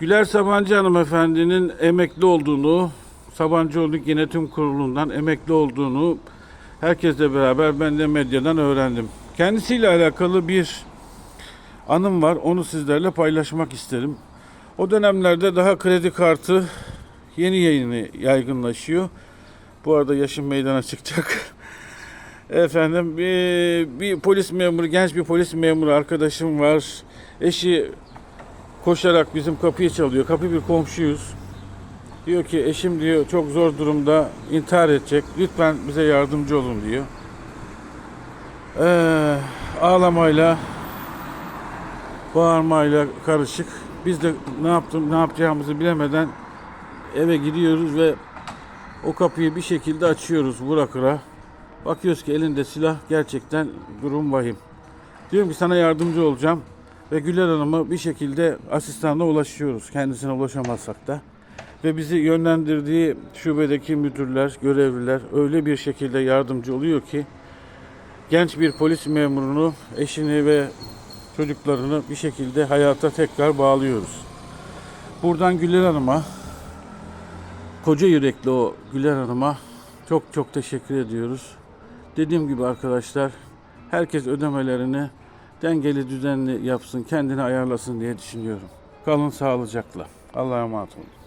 Güler Sabancı hanımefendinin emekli olduğunu, Sabancıoğlu Yönetim Kurulu'ndan emekli olduğunu herkesle beraber ben de medyadan öğrendim. Kendisiyle alakalı bir anım var. Onu sizlerle paylaşmak isterim. O dönemlerde daha kredi kartı yeni yayını yaygınlaşıyor. Bu arada yaşım meydana çıkacak. Efendim bir, bir polis memuru, genç bir polis memuru arkadaşım var. Eşi koşarak bizim kapıyı çalıyor. Kapı bir komşuyuz. Diyor ki eşim diyor çok zor durumda intihar edecek. Lütfen bize yardımcı olun diyor. Ee, ağlamayla bağırmayla karışık. Biz de ne yaptım ne yapacağımızı bilemeden eve gidiyoruz ve o kapıyı bir şekilde açıyoruz Burakır'a. Bakıyoruz ki elinde silah gerçekten durum vahim. Diyorum ki sana yardımcı olacağım. Ve Güler Hanım'a bir şekilde asistanla ulaşıyoruz. Kendisine ulaşamazsak da. Ve bizi yönlendirdiği şubedeki müdürler, görevliler öyle bir şekilde yardımcı oluyor ki genç bir polis memurunu, eşini ve çocuklarını bir şekilde hayata tekrar bağlıyoruz. Buradan Güler Hanım'a, koca yürekli o Güler Hanım'a çok çok teşekkür ediyoruz. Dediğim gibi arkadaşlar, herkes ödemelerini dengeli düzenli yapsın, kendini ayarlasın diye düşünüyorum. Kalın sağlıcakla. Allah'a emanet olun.